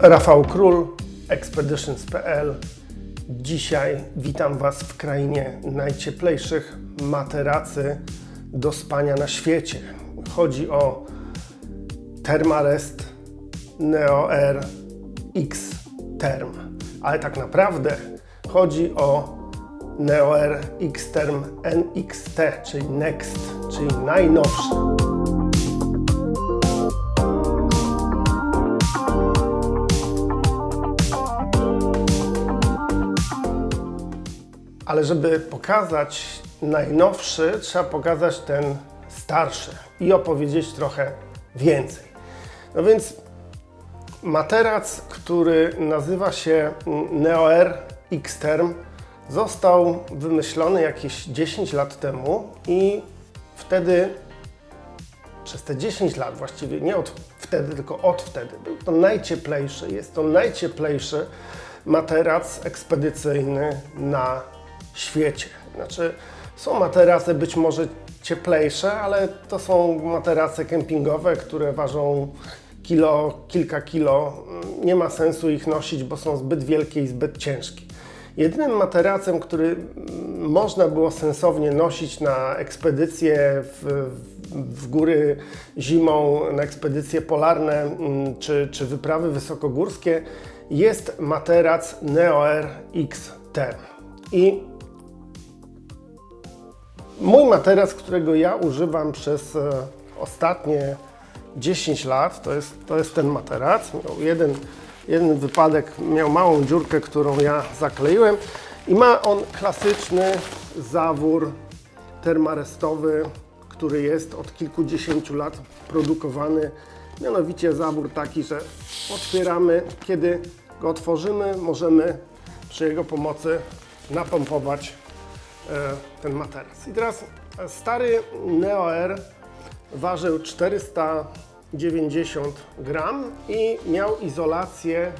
Rafał Król, Expeditions.pl. Dzisiaj witam Was w krainie najcieplejszych materacy do spania na świecie. Chodzi o Thermarest Neo Air X Term. Ale tak naprawdę chodzi o Neo Air X Term NXT, czyli Next, czyli najnowsze. Ale żeby pokazać najnowszy, trzeba pokazać ten starszy i opowiedzieć trochę więcej. No więc materac, który nazywa się Neo Air X-Term, został wymyślony jakieś 10 lat temu i wtedy przez te 10 lat, właściwie nie od wtedy, tylko od wtedy, był to najcieplejszy, jest to najcieplejszy materac ekspedycyjny na świecie. Znaczy, są materace być może cieplejsze, ale to są materace kempingowe, które ważą kilo, kilka kilo. Nie ma sensu ich nosić, bo są zbyt wielkie i zbyt ciężkie. Jedynym materacem, który można było sensownie nosić na ekspedycje w, w góry zimą, na ekspedycje polarne mm, czy, czy wyprawy wysokogórskie, jest materac Neo Air XT. I Mój materac, którego ja używam przez e, ostatnie 10 lat, to jest, to jest ten materac. Miał jeden, jeden wypadek, miał małą dziurkę, którą ja zakleiłem i ma on klasyczny zawór termarestowy, który jest od kilkudziesięciu lat produkowany. Mianowicie zawór taki, że otwieramy, kiedy go otworzymy, możemy przy jego pomocy napompować ten materac. I teraz e, stary Neo Air ważył 490 gram i miał izolację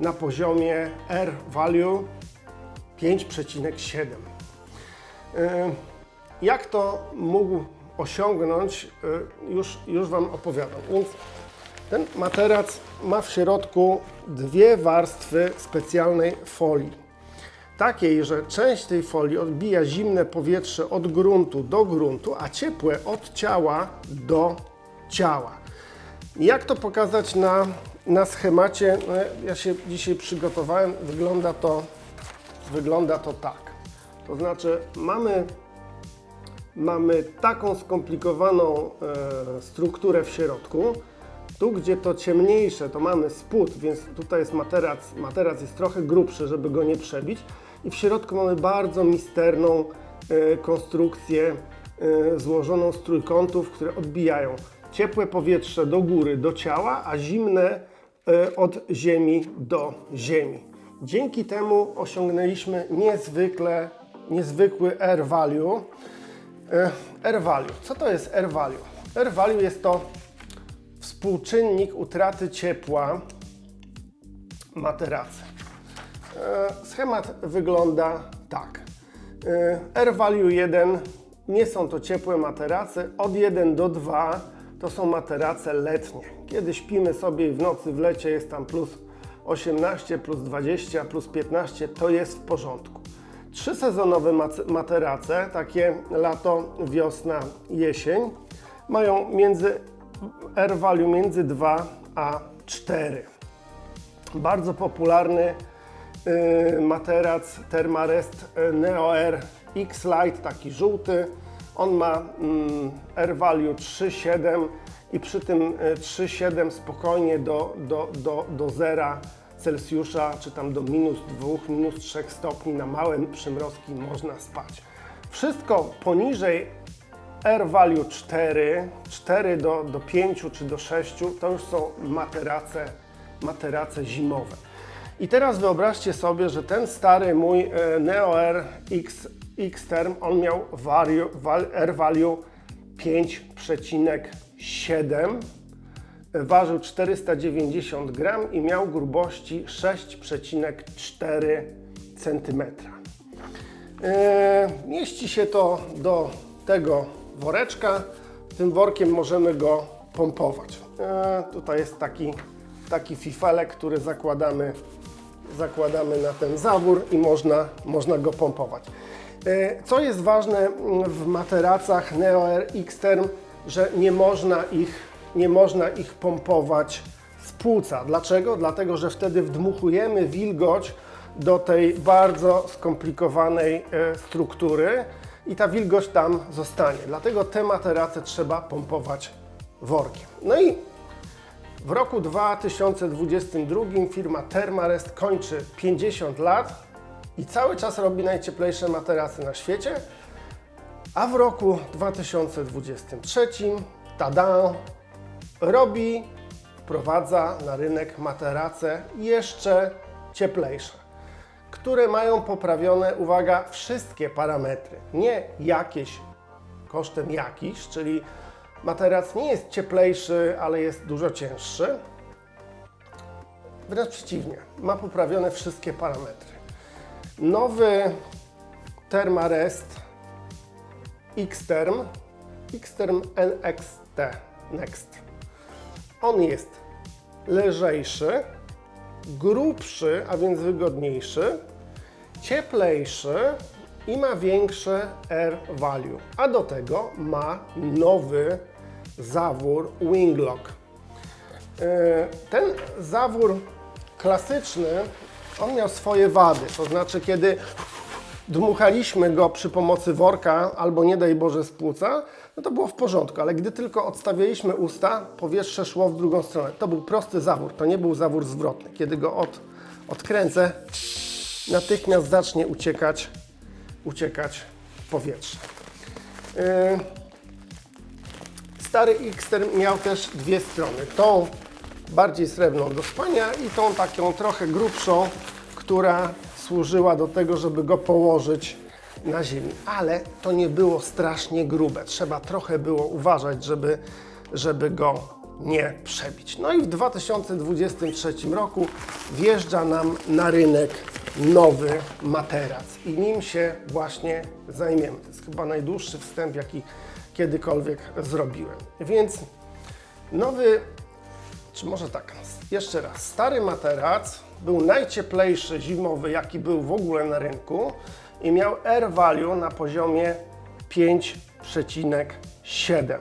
na poziomie R value 5,7. E, Jak to mógł osiągnąć, e, już, już Wam opowiadam. Więc ten materac ma w środku dwie warstwy specjalnej folii takiej, że część tej folii odbija zimne powietrze od gruntu do gruntu, a ciepłe od ciała do ciała. Jak to pokazać na, na schemacie? No, ja się dzisiaj przygotowałem. Wygląda to, wygląda to tak. To znaczy mamy, mamy taką skomplikowaną e, strukturę w środku. Tu, gdzie to ciemniejsze, to mamy spód, więc tutaj jest materac, materac jest trochę grubszy, żeby go nie przebić i w środku mamy bardzo misterną e, konstrukcję e, złożoną z trójkątów, które odbijają ciepłe powietrze do góry, do ciała, a zimne e, od ziemi do ziemi. Dzięki temu osiągnęliśmy niezwykle, niezwykły air value. Air value. Co to jest air value? Air value jest to współczynnik utraty ciepła materacy. E, schemat wygląda tak. E, R value 1 nie są to ciepłe materace, od 1 do 2 to są materace letnie. Kiedy śpimy sobie i w nocy w lecie jest tam plus 18, plus 20, plus 15, to jest w porządku. Trzy sezonowe materace, takie lato, wiosna, jesień, mają między R value między 2 a 4. Bardzo popularny materac Thermarest Neo Air X Lite, taki żółty. On ma mm, R value 3,7 i przy tym 3,7 y, spokojnie do, do, do, do zera Celsjusza, czy tam do minus 2, minus 3 stopni na małe przymrozki można spać. Wszystko poniżej R value 4, 4 do, do 5 czy do 6 to już są materace, materace zimowe. I teraz wyobraźcie sobie, że ten stary mój e, Neo Air X, X Term, on miał value, R value 5,7, ważył 490 gram i miał grubości 6,4 cm. E, mieści się to do tego woreczka. Tym workiem możemy go pompować. E, tutaj jest taki taki fifelek, który zakładamy, zakładamy na ten zawór i można, można go pompować. E, Co jest ważne mm, w materacach Neo X-Term, że nie można ich, nie można ich pompować z płuca. Dlaczego? Dlatego, że wtedy wdmuchujemy wilgoć do tej bardzo skomplikowanej e, struktury i ta wilgoć tam zostanie. Dlatego te materace trzeba pompować workiem. No i w roku 2022 firma Thermarest kończy 50 lat i cały czas robi najcieplejsze materace na świecie, a w roku 2023 tada, robi, wprowadza na rynek materace jeszcze cieplejsze, które mają poprawione, uwaga, wszystkie parametry, nie jakieś kosztem jakiś, czyli materac nie jest cieplejszy, ale jest dużo cięższy. Wręcz przeciwnie, ma poprawione wszystkie parametry. Nowy Thermarest Xterm, Xterm NXT Next. On jest lżejszy, grubszy, a więc wygodniejszy, cieplejszy i ma większe air value. A do tego ma nowy zawór Winglock. E, Ten zawór klasyczny, on miał swoje wady, to znaczy kiedy dmuchaliśmy go przy pomocy worka albo nie daj Boże z płuca, no to było w porządku, ale gdy tylko odstawialiśmy usta, powietrze szło w drugą stronę. To był prosty zawór, to nie był zawór zwrotny. Kiedy go od, odkręcę, natychmiast zacznie uciekać, uciekać powietrze. Yy, Stary Xter miał też dwie strony. Tą bardziej srebrną do spania i tą taką trochę grubszą, która służyła do tego, żeby go położyć na ziemi. Ale to nie było strasznie grube. Trzeba trochę było uważać, żeby, żeby go nie przebić. No i w 2023 roku wjeżdża nam na rynek nowy materac i nim się właśnie zajmiemy. To jest chyba najdłuższy wstęp, jaki kiedykolwiek zrobiłem. Więc nowy, czy może tak, jeszcze raz, stary materac był najcieplejszy zimowy, jaki był w ogóle na rynku i miał air value na poziomie 5,7.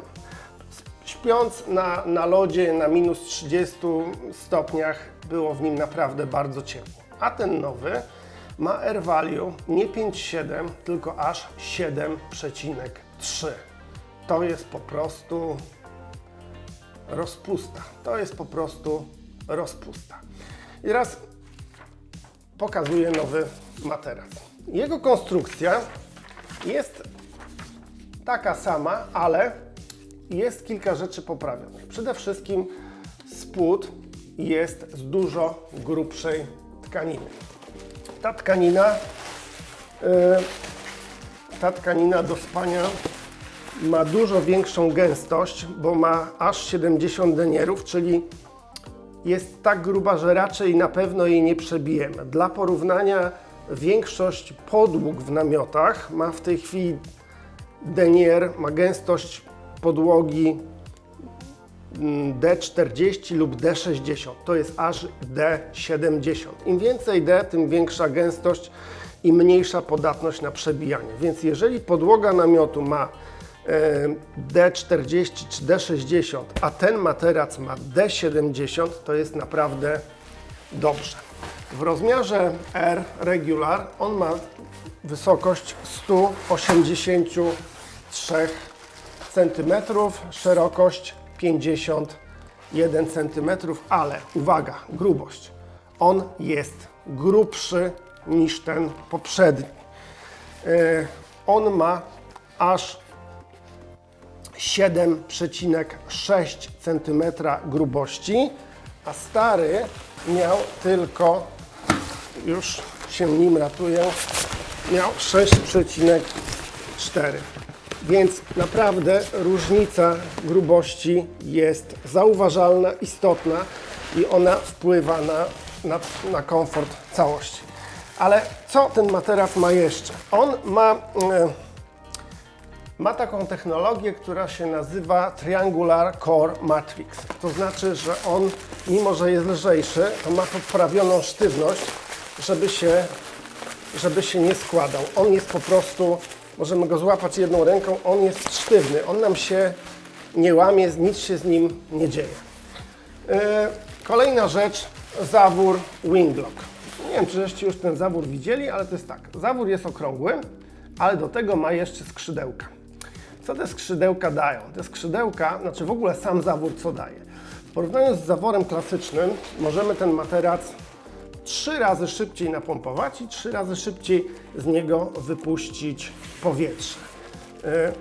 Śpiąc na, na lodzie na minus 30 stopniach było w nim naprawdę bardzo ciepło. A ten nowy ma air value nie 5,7, tylko aż 7,3. To jest po prostu rozpusta. To jest po prostu rozpusta. I teraz pokazuję nowy materac. Jego konstrukcja jest taka sama, ale jest kilka rzeczy poprawionych. Przede wszystkim spód jest z dużo grubszej tkaniny. Ta tkanina, yy, ta tkanina do spania ma dużo większą gęstość, bo ma aż 70 denierów, czyli jest tak gruba, że raczej na pewno jej nie przebijemy. Dla porównania większość podłóg w namiotach ma w tej chwili denier, ma gęstość podłogi mm, D40 lub D60. To jest aż D70. Im więcej D, tym większa gęstość i mniejsza podatność na przebijanie. Więc jeżeli podłoga namiotu ma e, D40 czy D60, a ten materac ma D70, to jest naprawdę dobrze. W rozmiarze R regular on ma wysokość 183 cm, szerokość 51 cm, ale uwaga, grubość. On jest grubszy niż ten poprzedni. Yy, On ma aż 7,6 cm grubości, a stary miał tylko, już się nim ratuję, miał 6,4. Więc naprawdę różnica grubości jest zauważalna, istotna i ona wpływa na, na, na komfort całości. Ale co ten materac ma jeszcze? On ma. E, ma taką technologię, która się nazywa Triangular Core Matrix. To znaczy, że on, mimo że jest lżejszy, to ma poprawioną sztywność, żeby się, żeby się nie składał. On jest po prostu, możemy go złapać jedną ręką, on jest sztywny, on nam się nie łamie, nic się z nim nie dzieje. Yy, Kolejna rzecz, zawór Winglock. Nie wiem, czy żeście już ten zawór widzieli, ale to jest tak. Zawór jest okrągły, ale do tego ma jeszcze skrzydełka. Co te skrzydełka dają? Te skrzydełka, znaczy w ogóle sam zawór co daje? Porównując z zaworem klasycznym, możemy ten materac trzy razy szybciej napompować i trzy razy szybciej z niego wypuścić powietrze. Yy,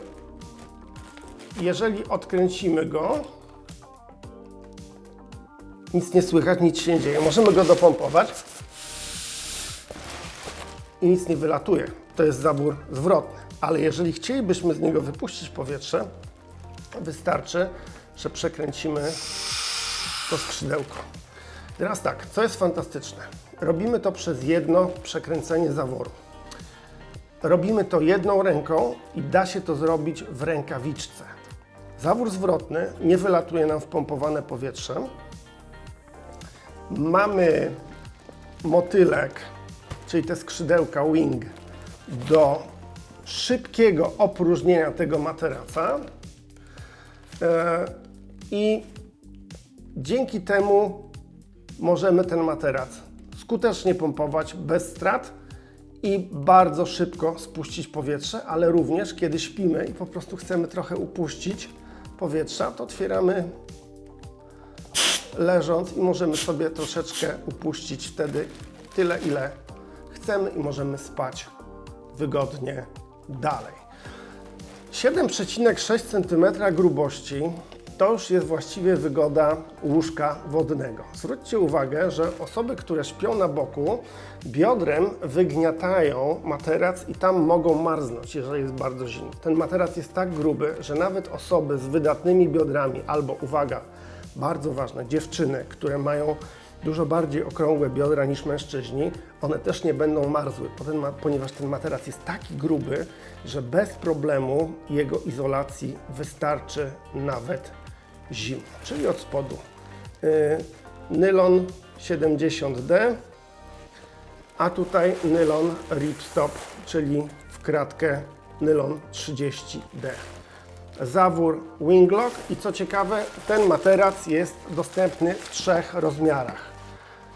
Jeżeli odkręcimy go, nic nie słychać, nic się nie dzieje. Możemy go dopompować i nic nie wylatuje. To jest zabór zwrotny. Ale jeżeli chcielibyśmy z niego wypuścić powietrze, wystarczy, że przekręcimy to skrzydełko. Teraz tak, co jest fantastyczne? Robimy to przez jedno przekręcenie zaworu. Robimy to jedną ręką i da się to zrobić w rękawiczce. Zawór zwrotny nie wylatuje nam w pompowane powietrze, Mamy motylek, czyli te skrzydełka wing, do szybkiego opróżnienia tego materaca. E, I dzięki temu możemy ten materac skutecznie pompować bez strat i bardzo szybko spuścić powietrze, ale również kiedy śpimy i po prostu chcemy trochę upuścić powietrza, to otwieramy leżąc i możemy sobie troszeczkę upuścić wtedy tyle, ile chcemy i możemy spać wygodnie dalej. 7,6 cm grubości to już jest właściwie wygoda łóżka wodnego. Zwróćcie uwagę, że osoby, które śpią na boku, biodrem wygniatają materac i tam mogą marznąć, jeżeli jest bardzo zimno. Ten materac jest tak gruby, że nawet osoby z wydatnymi biodrami albo, uwaga, bardzo ważne, dziewczyny, które mają dużo bardziej okrągłe biodra niż mężczyźni, one też nie będą marzły, ponieważ ten materac jest taki gruby, że bez problemu jego izolacji wystarczy nawet zimno, czyli od spodu. Yy, nylon 70D, a tutaj nylon ripstop, czyli w kratkę nylon 30D zawór Winglock i co ciekawe, ten materac jest dostępny w trzech rozmiarach.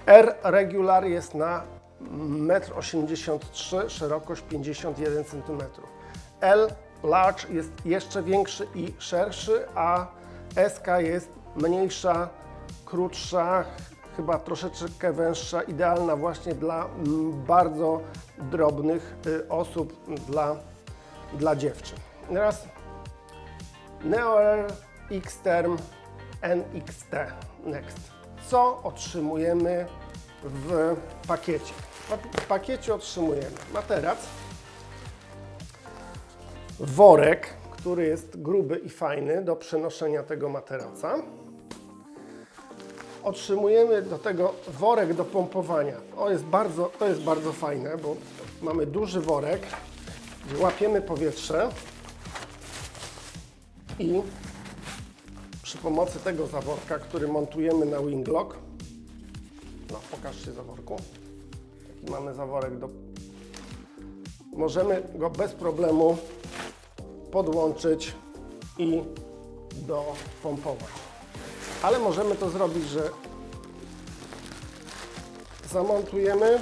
R regular jest na 1,83 m, szerokość 51 cm. L large jest jeszcze większy i szerszy, a SK jest mniejsza, krótsza, chyba troszeczkę węższa, idealna właśnie dla mm, bardzo drobnych y, osób, dla, dla dziewczyn. Teraz NeoR Xterm NXT Next. Co otrzymujemy w pakiecie? W pakiecie otrzymujemy materac, worek, który jest gruby i fajny do przenoszenia tego materaca. Otrzymujemy do tego worek do pompowania. O, jest bardzo, to jest bardzo fajne, bo mamy duży worek, gdzie łapiemy powietrze i przy pomocy tego zaworka, który montujemy na Winglock, no pokażcie zaworku, taki mamy zaworek do... Możemy go bez problemu podłączyć i dopompować. Ale możemy to zrobić, że zamontujemy,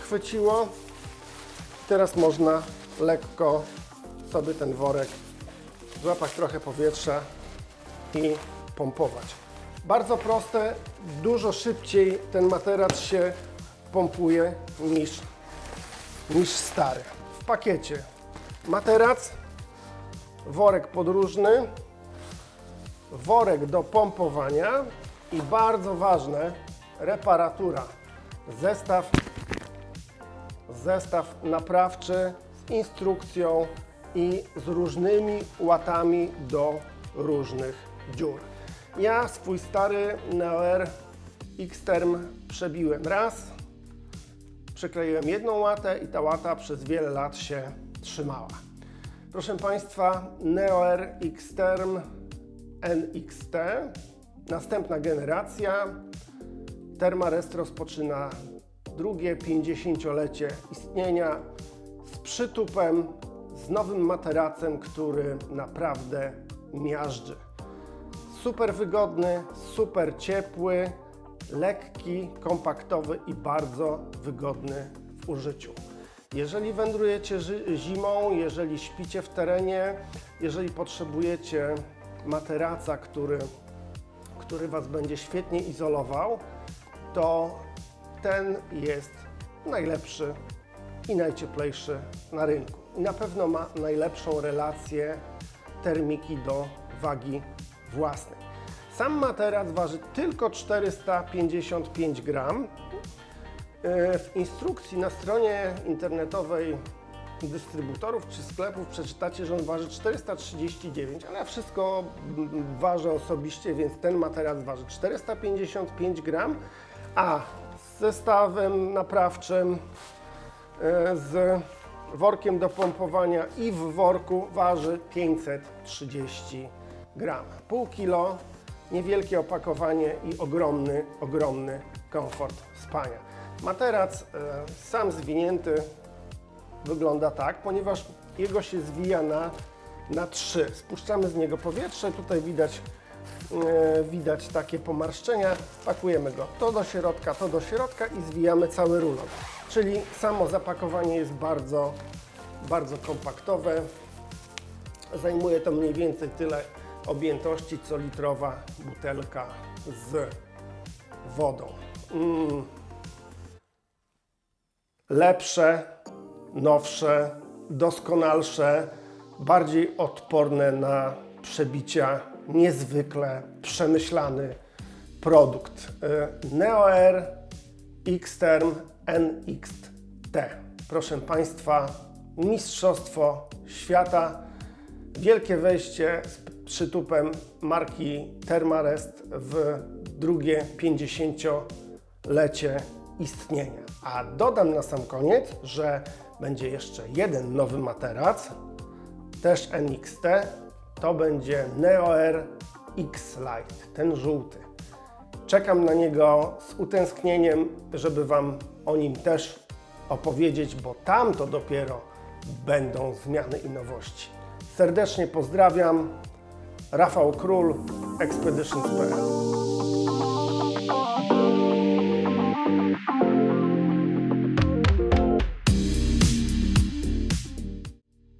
chwyciło, teraz można lekko sobie ten worek złapać trochę powietrza i pompować. Bardzo proste, dużo szybciej ten materac się pompuje niż, niż stary. W pakiecie materac, worek podróżny, worek do pompowania i bardzo ważne, reparatura. Zestaw, zestaw naprawczy z instrukcją i z różnymi łatami do różnych dziur. Ja swój stary Neoer Xterm przebiłem raz, przykleiłem jedną łatę i ta łata przez wiele lat się trzymała. Proszę Państwa, Neo-R Xterm NXT, następna generacja. Termarest rozpoczyna drugie 50-lecie istnienia z przytupem, z nowym materacem, który naprawdę miażdży. Super wygodny, super ciepły, lekki, kompaktowy i bardzo wygodny w użyciu. Jeżeli wędrujecie zimą, jeżeli śpicie w terenie, jeżeli potrzebujecie materaca, który, który Was będzie świetnie izolował, to ten jest najlepszy i najcieplejszy na rynku. I na pewno ma najlepszą relację termiki do wagi własnej. Sam materac waży tylko 455 gram. E, W instrukcji na stronie internetowej dystrybutorów czy sklepów przeczytacie, że on waży 439, ale ja wszystko ważę osobiście, więc ten materac waży 455 gram, a z zestawem naprawczym e, z workiem do pompowania i w worku waży 530 gram. Pół kilo, niewielkie opakowanie i ogromny, ogromny komfort spania. Materac e, sam zwinięty wygląda tak, ponieważ jego się zwija na, na trzy. Spuszczamy z niego powietrze, tutaj widać, e, widać takie pomarszczenia, pakujemy go to do środka, to do środka i zwijamy cały rulon. Czyli samo zapakowanie jest bardzo, bardzo kompaktowe. Zajmuje to mniej więcej tyle objętości, co litrowa butelka z wodą. Mm. Lepsze, nowsze, doskonalsze, bardziej odporne na przebicia, niezwykle przemyślany produkt. Y, Neo-Air Xterm NXT. Proszę Państwa, Mistrzostwo Świata wielkie wejście z przytupem marki Thermarest w drugie 50-lecie istnienia. A dodam na sam koniec, że będzie jeszcze jeden nowy materac, też NXT, to będzie Neo-Air X-Lite, ten żółty. Czekam na niego z utęsknieniem, żeby Wam o nim też opowiedzieć, bo tam to dopiero będą zmiany i nowości. Serdecznie pozdrawiam. Rafał Król, Expeditions.pl